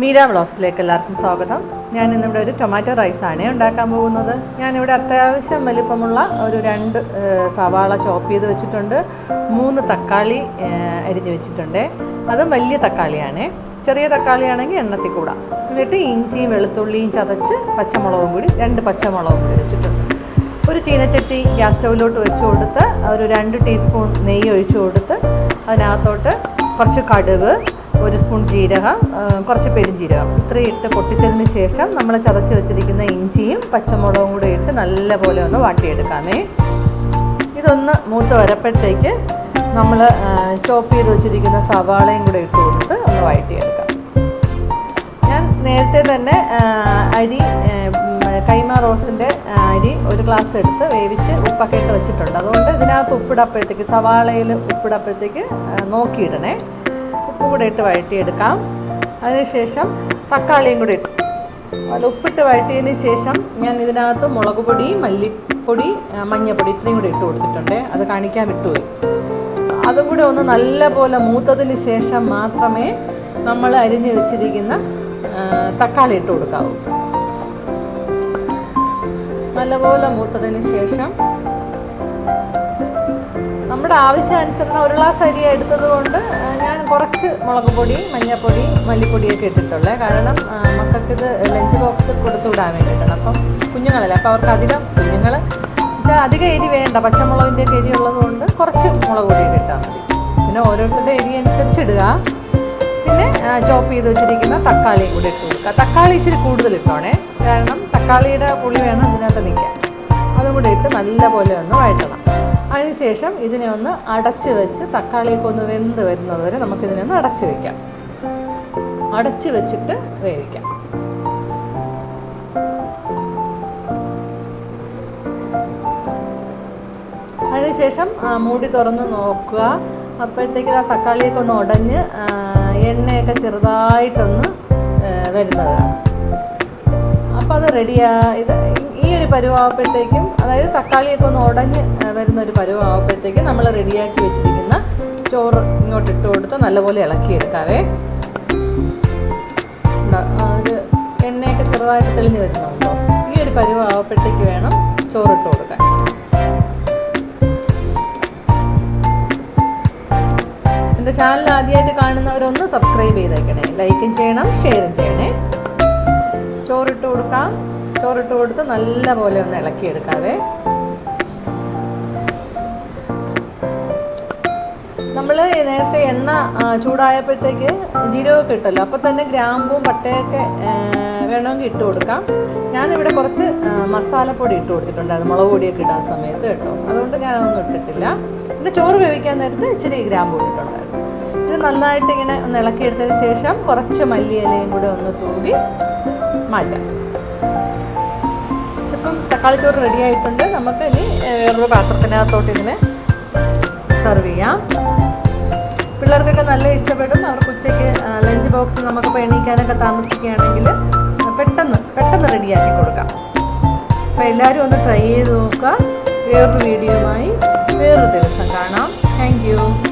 മീര വ്ളോഗ്സിലേക്ക് എല്ലാവർക്കും സ്വാഗതം. ഞാൻ ഇന്നിവിടെ ഒരു ടൊമാറ്റോ റൈസാണ് ഉണ്ടാക്കാൻ പോകുന്നത്. ഞാനിവിടെ അത്യാവശ്യം വലിപ്പമുള്ള ഒരു രണ്ട് സവാള ചോപ്പ് ചെയ്ത് വെച്ചിട്ടുണ്ട്. മൂന്ന് തക്കാളി അരിഞ്ഞു വെച്ചിട്ടുണ്ട്. അത് വലിയ തക്കാളിയാണ്. ചെറിയ തക്കാളിയാണെങ്കിൽ എണ്ണത്തിൽ കൂടാം. എന്നിട്ട് ഇഞ്ചിയും വെളുത്തുള്ളിയും ചതച്ച് പച്ചമുളകും കൂടി രണ്ട് പച്ചമുളകും കൂടി വെച്ചിട്ടുണ്ട്. ഒരു ചീനച്ചട്ടി ഗ്യാസ് സ്റ്റൗവിലോട്ട് വെച്ച് കൊടുത്ത് ഒരു രണ്ട് ടീസ്പൂൺ നെയ്യ് ഒഴിച്ചു കൊടുത്ത് അതിനകത്തോട്ട് കുറച്ച് കടുക് ഒരു സ്പൂൺ ജീരകം കുറച്ച് പെരുംജീരകം ഇത്രയും ഇട്ട് പൊട്ടിച്ചതിന് ശേഷം നമ്മൾ ചതച്ച് വെച്ചിരിക്കുന്ന ഇഞ്ചിയും പച്ചമുളകും കൂടി ഇട്ട് നല്ലപോലെ ഒന്ന് വാട്ടിയെടുക്കാമേ. ഇതൊന്ന് മൂത്ത് വരപ്പോഴത്തേക്ക് നമ്മൾ ചോപ്പ് ചെയ്ത് വെച്ചിരിക്കുന്ന സവാളയും കൂടെ ഇട്ട് കൊടുത്ത് ഒന്ന് വഴറ്റിയെടുക്കാം. ഞാൻ നേരത്തെ തന്നെ അരി കൈമ റോസിന്റെ അരി ഒരു ഗ്ലാസ് എടുത്ത് വേവിച്ച് ഉപ്പൊക്കെ ഇട്ട് വെച്ചിട്ടുണ്ട്. അതുകൊണ്ട് ഇതിനകത്ത് ഉപ്പിടപ്പോഴത്തേക്ക് സവാളയിൽ ഉപ്പിടപ്പോഴത്തേക്ക് നോക്കിയിടണേ. ഉപ്പും കൂടെ ഇട്ട് വഴറ്റിയെടുക്കാം. അതിനുശേഷം തക്കാളിയും കൂടി ഇട്ട് അത് ഉപ്പിട്ട് വഴറ്റിയതിന് ശേഷം ഞാൻ ഇതിനകത്ത് മുളക് പൊടി മല്ലിപ്പൊടി മഞ്ഞൾപ്പൊടി ഇത്രയും കൂടി ഇട്ട് കൊടുത്തിട്ടുണ്ട്. അത് കാണിക്കാൻ വിട്ടുപോയി. അതും കൂടെ ഒന്ന് നല്ലപോലെ മൂത്തതിന് ശേഷം മാത്രമേ നമ്മൾ അരിഞ്ഞ് വെച്ചിരിക്കുന്ന തക്കാളി ഇട്ട് കൊടുക്കാവൂ. നല്ലപോലെ മൂത്തതിന് ശേഷം നമ്മുടെ ആവശ്യാനുസരണം ഒരു ഗ്ലാസ് അരി എടുത്തത് കൊണ്ട് ഞാൻ കുറച്ച് മുളക് പൊടി മഞ്ഞൾപ്പൊടി മല്ലിപ്പൊടിയൊക്കെ ഇട്ടിട്ടുള്ളത് കാരണം മക്കൾക്കിത് ലഞ്ച് ബോക്സ് കൊടുത്തു വിടാൻ വേണ്ടിയിട്ടാണ്. അപ്പം കുഞ്ഞുങ്ങളല്ലേ അപ്പോൾ അവർക്ക് അധികം കുഞ്ഞുങ്ങൾ വെച്ചാൽ അധികം എരി വേണ്ട. പച്ചമുളകിന്റെ ഒക്കെ എരി ഉള്ളതുകൊണ്ട് കുറച്ച് മുളക് പൊടിയൊക്കെ ഇട്ടാൽ മതി. പിന്നെ ഓരോരുത്തരുടെ എരി അനുസരിച്ച് ഇടുക. പിന്നെ ചോപ്പ് ചെയ്ത് വെച്ചിരിക്കുന്ന തക്കാളിയും കൂടി ഇട്ട് കൊടുക്കുക. തക്കാളി ഇച്ചിരി കൂടുതൽ ഇട്ടോണേ. കാരണം തക്കാളിയുടെ പുളി വേണം ഇതിനകത്ത് നിൽക്കാൻ. അതും കൂടി ഇട്ട് നല്ലപോലെ ഒന്ന് വഴറ്റണം. അതിനുശേഷം ഇതിനെ ഒന്ന് അടച്ച് വെച്ച് തക്കാളിയൊക്കെ ഒന്ന് വെന്ത് വരുന്നത് വരെ നമുക്കിതിനെ ഒന്ന് അടച്ച് വെക്കാം. അടച്ച് വെച്ചിട്ട് വേവിക്കാം. അതിനുശേഷം മൂടി തുറന്ന് നോക്കുക. അപ്പോഴത്തേക്ക് ആ തക്കാളിയൊക്കെ ഒന്ന് ഉടഞ്ഞ് എണ്ണയൊക്കെ ചെറുതായിട്ടൊന്ന് വരുന്നതാണ്. അപ്പോൾ അത് റെഡിയാ ഇത് ഈ ഒരു പരുവാകുമ്പോഴത്തേക്കും അതായത് തക്കാളിയൊക്കെ ഒന്ന് ഉടഞ്ഞ് വരുന്ന ഒരു പരുവാകുമ്പോഴത്തേക്കും നമ്മൾ റെഡിയാക്കി വെച്ചിരിക്കുന്ന ചോറ് ഇങ്ങോട്ട് ഇട്ട് കൊടുത്ത് നല്ലപോലെ ഇളക്കിയെടുക്കാവേ. ഇത് എണ്ണയൊക്കെ ചെറുതായിട്ട് തെളിഞ്ഞ് വരുന്നുണ്ടോ? ഈ ഒരു പരുവാകുമ്പോഴത്തേക്ക് വേണം ചോറിട്ട് കൊടുക്കാൻ. എന്റെ ചാനൽ ആദ്യമായിട്ട് കാണുന്നവരൊന്ന് സബ്സ്ക്രൈബ് ചെയ്തേക്കണേ. ലൈക്കും ചെയ്യണം ഷെയറും ചെയ്യണേ. ചോറിട്ട് കൊടുക്കാം. ചോറിട്ട് കൊടുത്ത് നല്ല പോലെ ഒന്ന് ഇളക്കിയെടുക്കാവേ. നമ്മൾ നേരത്തെ എണ്ണ ചൂടായപ്പോഴത്തേക്ക് ജീരകമൊക്കെ ഇട്ടല്ലോ. അപ്പോൾ തന്നെ ഗ്രാമ്പും പട്ടയൊക്കെ വേണമെങ്കിൽ ഇട്ട് കൊടുക്കാം. ഞാനിവിടെ കുറച്ച് മസാലപ്പൊടി ഇട്ട് കൊടുത്തിട്ടുണ്ട് അത് മുളക് പൊടിയൊക്കെ ഇടാൻ സമയത്ത് കേട്ടോ. അതുകൊണ്ട് ഞാനതൊന്നും ഇട്ടിട്ടില്ല. പിന്നെ ചോറ് വേവിക്കാൻ നേരത്തെ ഇച്ചിരി ഗ്രാമ്പ് ഇട്ടിട്ടുണ്ടായിരുന്നു ഇത് നന്നായിട്ട് ഇങ്ങനെ ഒന്ന് ഇളക്കിയെടുത്തതിന് ശേഷം കുറച്ച് മല്ലിയിലയും കൂടെ ഒന്ന് തൂകി മാറ്റാം. ഇപ്പം തക്കാളി ചോറ് റെഡി ആയിട്ടുണ്ട്. നമുക്ക് ഇനി വേറൊരു പാത്രത്തിനകത്തോട്ട് ഇതിനെ സെർവ് ചെയ്യാം. പിള്ളേർക്കൊക്കെ നല്ല ഇഷ്ടപ്പെടും. അവർക്ക് ഉച്ചയ്ക്ക് ലഞ്ച് ബോക്സ് നമുക്കിപ്പോൾ എണീക്കാനൊക്കെ താമസിക്കുകയാണെങ്കിൽ പെട്ടെന്ന് പെട്ടെന്ന് റെഡിയാക്കി കൊടുക്കാം. അപ്പോൾ എല്ലാവരും ഒന്ന് ട്രൈ ചെയ്ത് നോക്കുക. വേറൊരു വീഡിയോയുമായി വേറൊരു ദിവസം കാണാം. താങ്ക്